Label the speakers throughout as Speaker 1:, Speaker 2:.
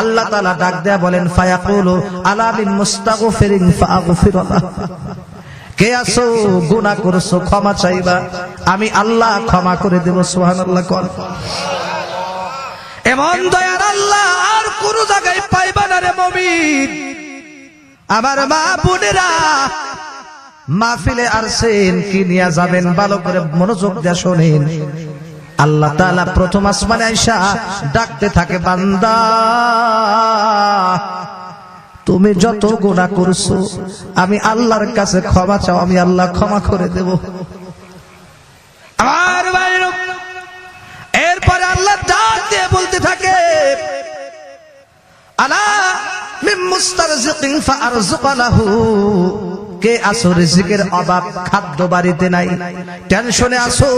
Speaker 1: আল্লাহ তাআলা ডাক দেয়া বলেন, ফায়াকুলু আলা মিন মুস্তাগফিরিন ফাগফিরুল্লাহ কে আসো গুনাহ করছ, ক্ষমা চাইবা। আমি আল্লাহ ক্ষমা করে দেব, সুবহানাল্লাহ কর। এমন দয়ার আল্লাহ আর কোন জায়গায় পাইবা না রে মমিন। আমার মা বোনেরা মাহফিলে আসছেন কি নিয়ে যাবেন? ভালো করে মনোযোগ দিয়ে শোনেন। আল্লাহ তাআলা প্রথম আসমানে আইসা ডাকতে থাকে, বান্দা, তুমি যত গুনাহ করছ, আমি আল্লাহর কাছে ক্ষমা চাও, আমি আল্লাহ ক্ষমা করে দেব। এরপরে আল্লাহ ডাক দিয়ে বলতে থাকে, আলা কে আসো রিজিকের অভাব? খাদ্য বাড়িতে নাই, টেনশনে আসো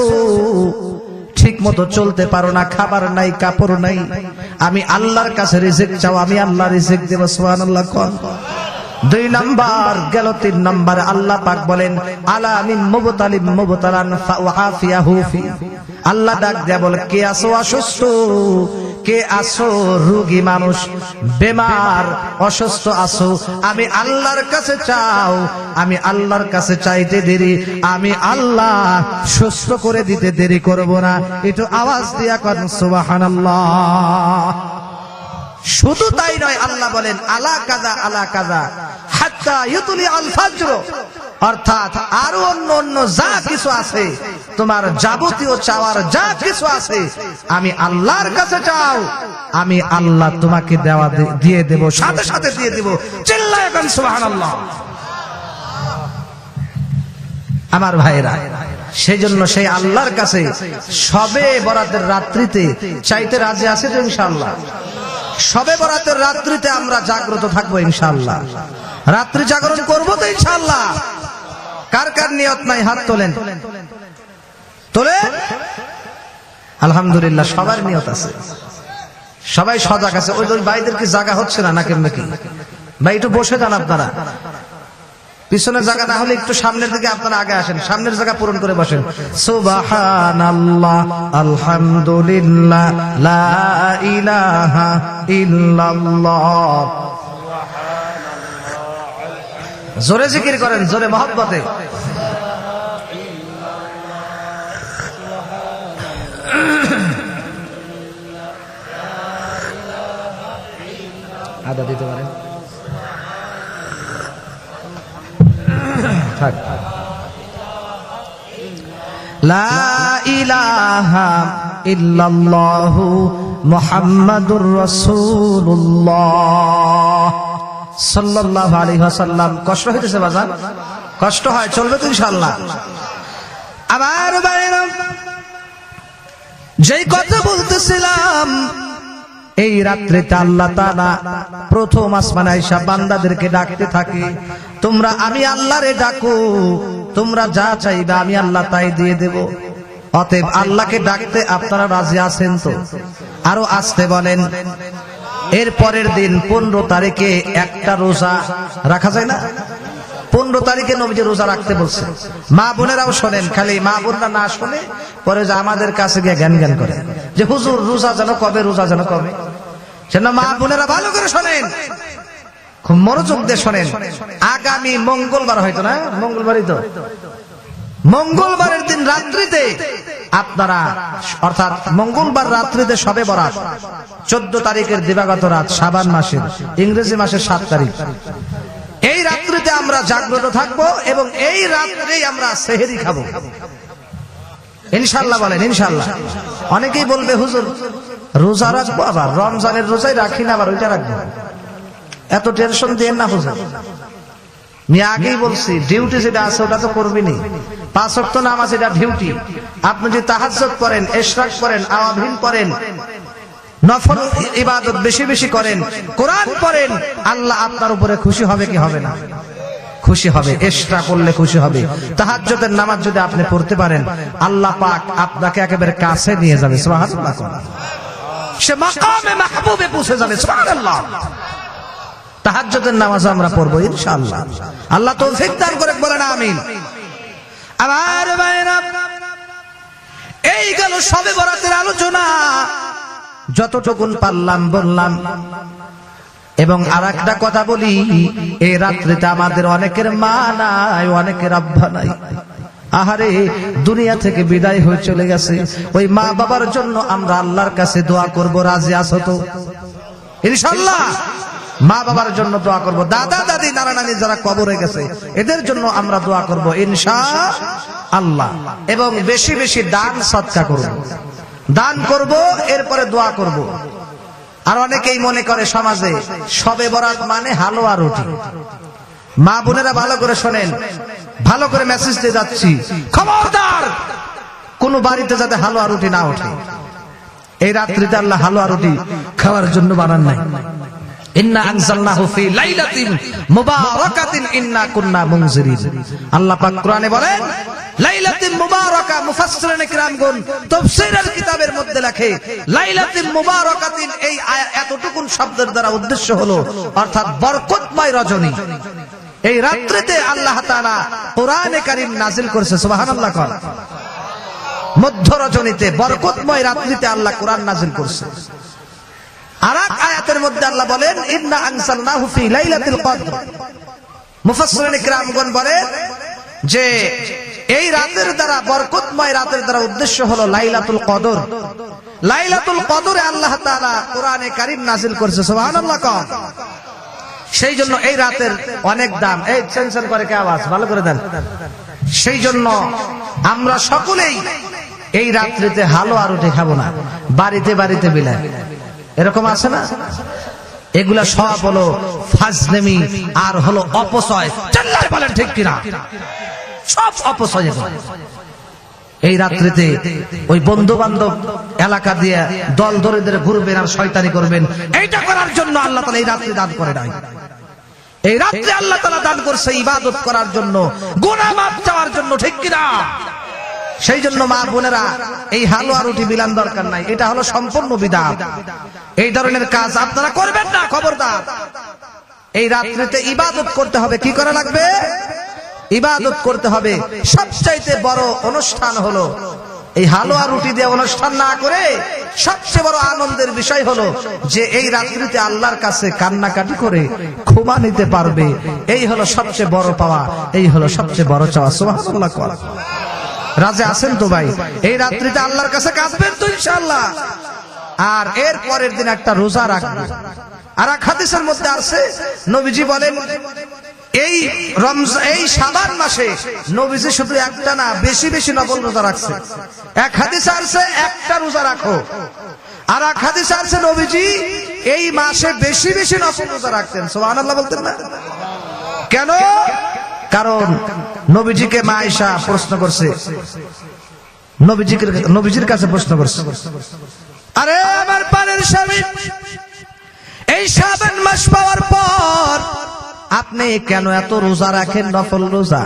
Speaker 1: ঠিক মতো চলতে পারো না, খাবার নাই, কাপড় নাই। আমি আল্লাহর কাছে রিজিক চাও, আমি আল্লাহ রিজিক দেব আল্লাহ কন। দুই নাম্বার গেল, তিন নাম্বার আল্লাহ পাক বলেন, আলা মিন মুবতালিম মুবতালান ফাআফিয়াহু ফি আল্লাহ ডাক দেয়া বলে, কে আসো অসুস্থ কে আসো রোগী মানুষ, বেমার, অসুস্থ আসো আমি আল্লাহর কাছে চাও, আমি আল্লাহর কাছে চাইতে দেরি, আমি আল্লাহ সুস্থ করে দিতে দেরি করব না। একটু আওয়াজ দিয়া করেন সুবহানাল্লাহ। শুধু তাই নয়, আল্লাহ বলেন, আলা কাজা আলা কাজা হাত্তা ইউতুলি আল ফাজর। অর্থাৎ আরও অন্য অন্য যা কিছু আছে, তোমার যাবতীয় চাওয়ার যা কিছু আছে, আমি আল্লাহর কাছে চাও, আমি আল্লাহ তোমাকে দেওয়া দিয়ে দেব, সাথে সাথে দিয়ে দেব। চিল্লায় সুবহানাল্লাহ। আমার ভাইরা সেই জন্য সেই আল্লাহর কাছে সবে বরাতের রাত্রিতে চাইতে রাজি আছে তো ইনশাআল্লাহ। সবে বরাতের রাত্রিতে আমরা জাগ্রত থাকব ইনশাআল্লাহ। রাত্রি জাগরণ করব তো ইনশাআল্লাহ। কার কার নিয়ত নাই হাত তোলেন? তোলে আলহামদুলিল্লাহ, সবার নিয়ত আছে। সবাই সজাগ আছে। ওই ভাইদের কি জায়গা হচ্ছে না নাকি নাকি? ভাই, একটু বসে যান আপনারা। পিছনের জায়গা না হলে একটু সামনের দিকে আপনারা আগে আসেন। সামনের জায়গা পূরণ করে বসেন। সুবহানাল্লাহ, আলহামদুলিল্লাহ, লা ইলাহা ইল্লাল্লাহ। জোরে জিকির করেন জোরে মহব্বতে। আদা দিতে পারেন। থাক। লা ইলাহা ইল্লাল্লাহু মুহাম্মাদুর রাসূলুল্লাহ। সাল্লাল্লাহু আলাইহি ওয়াসাল্লাম। কষ্ট হইতেছে বাজান? কষ্ট হয়, চলবে তো ইনশাআল্লাহ। আমার বাইরে। যেই কথা বলতেছিলাম, এই রাত্রিতে আল্লাহ তাআলা প্রথম আসমানে আইসা বান্দাদেরকে ডাকতে থাকে, তোমরা আমি আল্লাহরে ডাকো, তোমরা যা চাইবে আমি আল্লাহ তাই দিয়ে দেব। অতএব আল্লাহকে ডাকতে আপনারা রাজি আছেন তো? আরও আসতে বলেন এর পরের দিন পনেরো তারিখে একটা রোজা রাখা যায় না? পনেরো তারিখে নবীজি রোজা রাখতে বলছে। মা বোনেরাও শোনেন, খালি মা বোনরা না শোনে, পরে যে আমাদের কাছে গিয়ে জ্ঞান জ্ঞান করে। যে হুজুর, রোজা যেন কবে, রোজা যেন কবে? সেজন্য মা বোনেরা ভালো করে শোনেন। খুব মনোযোগ দিয়ে শোনেন। আগামী মঙ্গলবার হয়তো না? মঙ্গলবারই তো। মঙ্গলবারের দিন রাত্রিতে আপনারা, অর্থাৎ মঙ্গলবার রাত্রিতে সবে বরাত, চোদ্দ তারিখের দিবাগত রাত সাবান মাসের, ইংরেজি মাসের সাত তারিখ। এই রাত্রিতে আমরা জাগ্রত থাকব এবং এই রাত্রেই আমরা সেহেরি খাব। ইনশাল্লাহ বলেন, ইনশাল্লাহ। অনেকেই বলবে, হুজুর, রোজা রাখব আবার? রমজানের রোজাই রাখি না আবার? ওইটা রাখব? এত টেনশন দিয়ে না, হুজুর। আমি আগেই বলছি ডিউটি যেটা আছে ওটা তো করবিনি নামাজ এটা ডিউটি আপনি যদি করেন এশরাক করেন করেন নফল ইবাদত বেশি বেশি করেন, কোরআন আল্লাহ আপনার উপরে খুশি হবে কি হবে না? খুশি হবে এক্সট্রা করলে খুশি হবে। তাহাজ্জুদের নামাজ যদি আপনি পড়তে পারেন, আল্লাহ পাক আপনাকে একেবারে কাছে নিয়ে যাবে, সুবহানাল্লাহ। সে মাকামে মাহবুবে পৌঁছে যাবে নামাজ আমরা পড়ব, ইনশাআল্লাহ। আল্লাহ তৌফিক দান করে বলেন আমিন। আমার ভাইরা এই গেল সবে বরাতের আলোচনা। যতটুকুন পারলাম, বললাম। এবং আর একটা কথা বলি এই রাত্রিতে আমাদের অনেকের মা নাই, অনেকের আব্বা নাই। আহারে, দুনিয়া থেকে বিদায় হয়ে চলে গেছে। ওই মা বাবার জন্য আমরা আল্লাহর কাছে দোয়া করব, রাজি আসো তো? ইনশাল্লাহ। মা বাবার জন্য দোয়া করব। দাদা, দাদি, নানা, নানি যারা কবরে গেছে, এদের জন্য আমরা দোয়া করব, ইনশা আল্লাহ। এবং বেশি বেশি দান সৎকা করব। দান করব, এরপরে দোয়া করব। আর অনেকেই মনে করে সমাজে, সবে বরাত মানে হালুয়া রুটি। মা বোনেরা ভালো করে শোনেন, ভালো করে মেসেজ দিয়ে যাচ্ছি। খবরদার! কোন বাড়িতে যাতে হালুয়া রুটি না ওঠে। এই রাত্রিতে আল্লাহ হালুয়া রুটি খাওয়ার জন্য বানান নাই। এতটুকুন শব্দের দ্বারা উদ্দেশ্য হলো, অর্থাৎ বরকতময় রজনী। এই রাত্রিতে আল্লাহ কোরআনে কারীম নাজিল করেছে, সুবহানাল্লাহ কর। মধ্য রজনীতে, বরকতময় রাত্রিতে আল্লাহ কোরআন নাজিল করছে। আয়াতের মধ্যে আল্লাহ বলেন, ইন্না লাইলাতুল কদর। মুফাসসিরিন বলেন যে, এই রাতের দ্বারা, বরকতময় রাতের দ্বারা উদ্দেশ্য হলো লাইলাতুল কদর। লাইলাতুল কদরে আল্লাহ তাআলা কোরআনে কারীম নাজিল করেছে, সুবহানাল্লাহ সেই জন্য এই রাতের অনেক দাম। এই সেনসেন করে কে আওয়াজ? ভালো করে দেন। সেই জন্য আমরা সকলেই এই রাত্রিতে হালো আর উঠে খাব না, বাড়িতে বাড়িতে বিলায় এরকম আছে না? এগুলা সব হলো ফাজলেমি আর হলো অপচয়। বলেন ঠিক কিনা? সব অপচয় এই রাত্রিতে ওই বন্ধু বান্ধব এলাকা দিয়ে দল দরিদ্রে ঘুরবেন আর শয়তানি করবেন। এইটা করার জন্য আল্লাহ তালা এই রাত্রি দান করে নাই। এই রাত্রে আল্লাহ তালা দান করছে ইবাদত করার জন্য। গোনা মাপ চাওয়ার জন্য, ঠিক কিনা? সেই জন্য মা বোনেরা, এই হালুয়া রুটি বিলান দরকার নাই। এটা হলো সম্পূর্ণ বিধান এই ধরনের কাজ আপনারা করবেন না, খবরদার। এই রাত্রিতে ইবাদত করতে হবে, কি করা লাগবে? ইবাদত করতে হবে। সবচাইতে বড় অনুষ্ঠান হলো, এই হালুয়া রুটি দিয়ে অনুষ্ঠান না করে সবচেয়ে বড় আনন্দের বিষয় হলো যে এই রাত্রিতে আল্লাহর কাছে কান্নাকাটি করে ক্ষমা নিতে পারবে। এই হলো সবচেয়ে বড় পাওয়া, এই হলো সবচেয়ে বড় চাওয়া। কর রাজে আছেন তো ভাই? এই রাত্রিতে আল্লাহর কাছে কাঁদবেন তো ইনশাআল্লাহ। আর এর পরের দিন একটা রোজা রাখবেন আর এক হাদিসের মধ্যে আছে, নবীজি বলেন, এই এই সাবান মাসে নবীজি শুধু একটা না, বেশি বেশি নবল রোজা রাখছে। এক হাদিস আছে, একটা রোজা রাখো। আর এক হাদিস আছে, নবীজি এই মাসে বেশি বেশি নফল রোজা রাখতেন। সুবহানাল্লাহ বলতেন না? কেন? কারণ নবীজিকে মা আয়েশা প্রশ্ন করছে। নবীজির কাছে প্রশ্ন করছে। আরে আমার পানের স্বামী, এই সাবান মাস পাওয়ার পর আপনি কেন এত রোজা রাখেন নফল রোজা?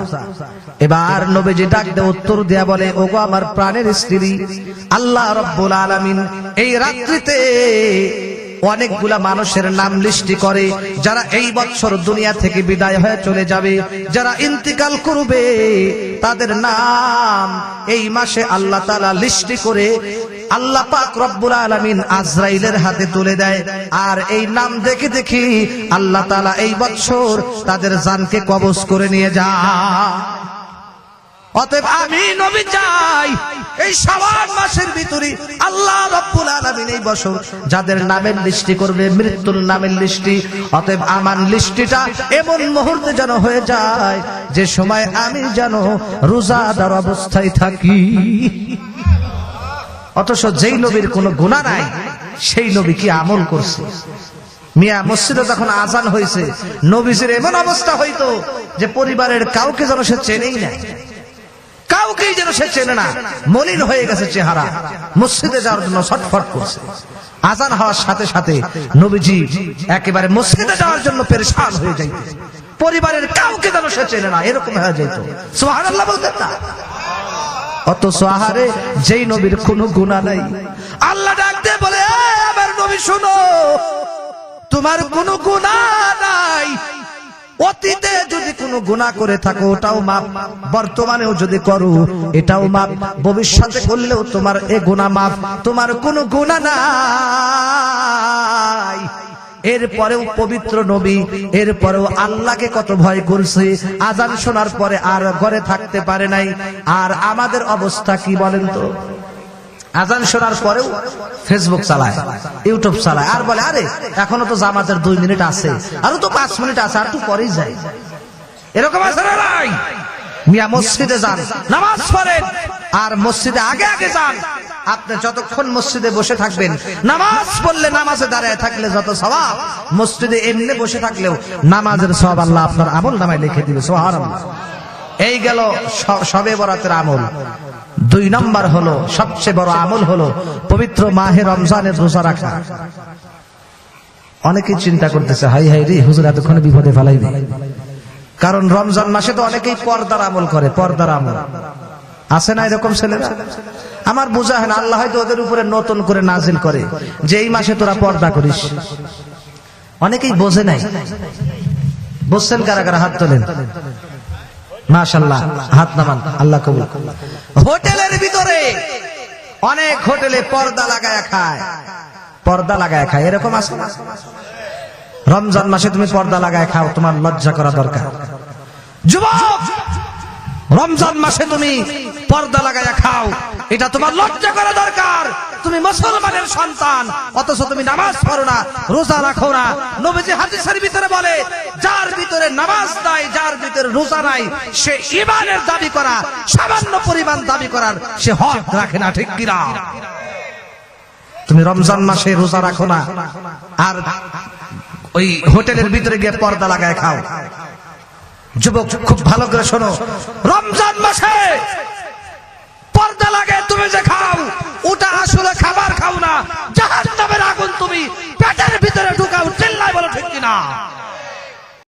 Speaker 1: এবার নবীজি ডাক দিয়ে উত্তর দেয়া বলে, ওগো আমার প্রাণের স্ত্রী, আল্লাহ রব্বুল আলামিন এই রাত্রিতে অনেকগুলা মানুষের নাম লিস্টি করে, যারা এই বছর দুনিয়া থেকে বিদায় হয়ে চলে যাবে, যারা ইন্তিকাল করবে, তাদের নাম এই মাসে আল্লাহ তালা লিস্টি করে আল্লাহ পাক রব্বুল আলামিন আজরাইলের হাতে তুলে দেয়। আর এই নাম দেখে দেখি আল্লাহ তালা এই বছর তাদের জানকে কবজ করে নিয়ে যায়। অতএব আমি নবী চাই। এই শাবান মাসের ভিতরে আল্লাহ রব্বুল আলামিন এই বছর যাদের নামের লিস্টি করবে, মৃত্যুর নামের লিস্টি, অতএব আমার লিস্টিটা এমন মুহূর্তে যেন হয়ে যায় যে সময় আমি যেন রোজাদার অবস্থায় থাকি। অথচ যেই নবীর কোনো গুণা নাই, সেই নবী কি আমল করছে? মিয়া মসজিদে যখন আজান হয়েছে, নবীজির এমন অবস্থা হইতো যে পরিবারের কাউকে যেন সে চেনেই নাই কাউকেই যেন সে চেনে না। মলিন হয়ে গেছে চেহারা। মসজিদে যাওয়ার জন্য ছটফট করছে। আজান হওয়ার সাথে সাথে নবীজি একেবারে মসজিদে যাওয়ার জন্য পেরেশান হয়ে যাইত পরিবারের কাউকে যেন সে চেনে না এরকম হয়ে যেত সুবহানাল্লাহ বলতেন না। অত সোহারে যেই নবীর কোনো গুণা নাই। আল্লাহ ডাকতে বলে "এ, আমার নবী শোনো। তোমার কোনো গুণা নাই। অতীতে যদি কোনো গুণা করে থাকো, ওটাও মাপ বর্তমানেও যদি করো, এটাও মাপ ভবিষ্যতে করলেও তোমার এ গুণা মাপ তোমার কোনো গুণা নাই। এরপরেও পবিত্র নবী, এরপরেও আল্লাহকে কত ভয় করছে। আজান শোনার পরে আর ঘরে থাকতে পারে নাই। আর আমাদের অবস্থা কি বলেন তো? আজান শোনার পরেও ফেসবুক চালায় ইউটিউব চালায়। আর বলে, আরে, এখনও তো জামাতের দুই মিনিট আছে, আরও তো পাঁচ মিনিট আছে, আর তো পরেই যায় এরকম আছে নাই? মিয়া মসজিদে যান, নামাজ পড়েন, আর মসজিদে আগে আগে যান। আপনি যতক্ষণ মসজিদে বসে থাকবেন, নামাজ পড়লে নামাজে দাঁড়ায় থাকলে যত সওয়াব, মসজিদে এমনি বসে থাকলেও নামাজের সব আল্লাহ আপনার আমল নামায় লিখে দিবে, সুবহানাল্লাহ। এই গেল সবে বরাতের আমল। দুই নম্বর হলো, সবচেয়ে বড় আমল হলো পবিত্র মাহে রমজানের রোজা রাখা। অনেকে চিন্তা করতেছে, হাই হাই রে, হুজুর এতক্ষণে বিপদে ফেলাইবে। কারণ রমজান মাসে তো অনেকেই পর্দার আমল করে, পর্দার আমল। আছে না এরকম ছেলেরা? আমার বোঝা হয় না, আল্লাহ হয়তো ওদের উপরে নতুন করে নাজিল করে যে এই মাসে তোরা পর্দা করিস। অনেকেই বোঝে নাই। বুঝছেন কারা কারা হাত তোলেন। মাশাল্লাহ হাত নামান, আল্লাহ কবুল। হোটেলের ভিতরে অনেক হোটেলে পর্দা লাগায় খায়। পর্দা লাগায় খায়, এরকম আসো রমজান মাসে তুমি পর্দা লাগায় খাও, তোমার লজ্জা করা দরকার। যুবক, রমজান মাসে তুমি পর্দা লাগায় খাও, এটা তোমার লজ্জা করা দরকার। তুমি মুসলমানের সন্তান। অথচ তুমি নামাজ পড়ো না, রোজা রাখো না। নবীজি হাদিসের ভিতরে বলে, যার ভিতরে নামাজ নাই, যার ভিতরে রোজা নাই, সে ইমানের দাবি করা, সামান্য পরিমাণ দাবি করার সে হক রাখে না, ঠিক কিনা? তুমি রমজান মাসে রোজা রাখো না, আর ওই হোটেলের ভিতরে গিয়ে পর্দা লাগায় খাও। যুবক, খুব ভালো করে শোনো। রমজান মাসে পর্দা লাগে তুমি যে খাও ওটা আসলে খাবার খাও না, জাহান্নামের আগুন তুমি পেটের ভিতরে ঢুকাও চিল্লাই বলো ঠিক কিনা?